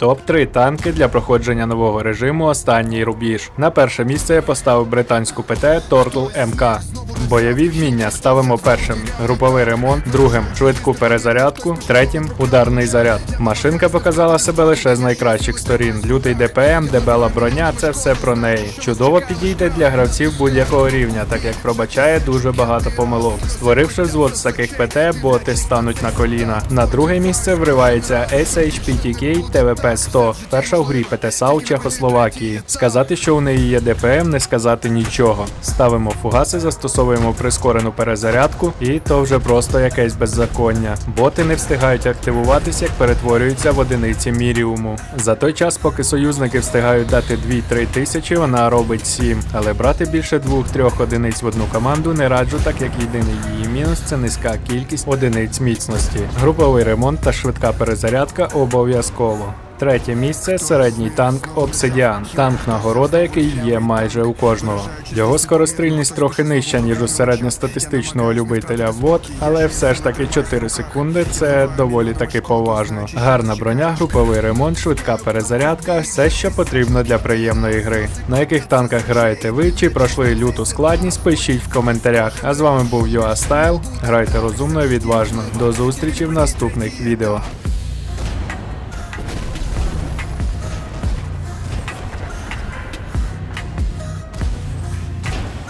Топ-3 танки для проходження нового режиму Останній рубіж. На перше місце я поставив британську ПТ Turtle МК. Бойові вміння ставимо першим груповий ремонт, другим швидку перезарядку, третім ударний заряд. Машинка показала себе лише з найкращих сторін. Лютий ДПМ, дебела броня це все про неї. Чудово підійде для гравців будь-якого рівня, так як пробачає дуже багато помилок. Створивши взвод з таких ПТ, боти стануть на коліна. На друге місце вривається SHPTK TVP 100, перша в грі ПТ САУ Чехословакії. Сказати, що у неї є ДПМ, не сказати нічого. Ставимо фугаси, застосовуємо прискорену перезарядку, і то вже просто якесь беззаконня. Боти не встигають активуватись, як перетворюються в одиниці міріуму. За той час, поки союзники встигають дати 2-3 тисячі, вона робить 7. Але брати більше 2-3 одиниць в одну команду не раджу, так як єдиний її мінус це низька кількість одиниць міцності. Груповий ремонт та швидка перезарядка обов'язково. Третє місце середній танк Обсидіан. Танк нагорода, який є майже у кожного. Його скорострільність трохи нижча, ніж у середньостатистичного любителя вод, але все ж таки 4 секунди це доволі таки поважно. Гарна броня, груповий ремонт, швидка перезарядка, все, що потрібно для приємної гри. На яких танках граєте ви чи пройшли люту складність, пишіть в коментарях. А з вами був UA Style. Грайте розумно і відважно. До зустрічі в наступних відео.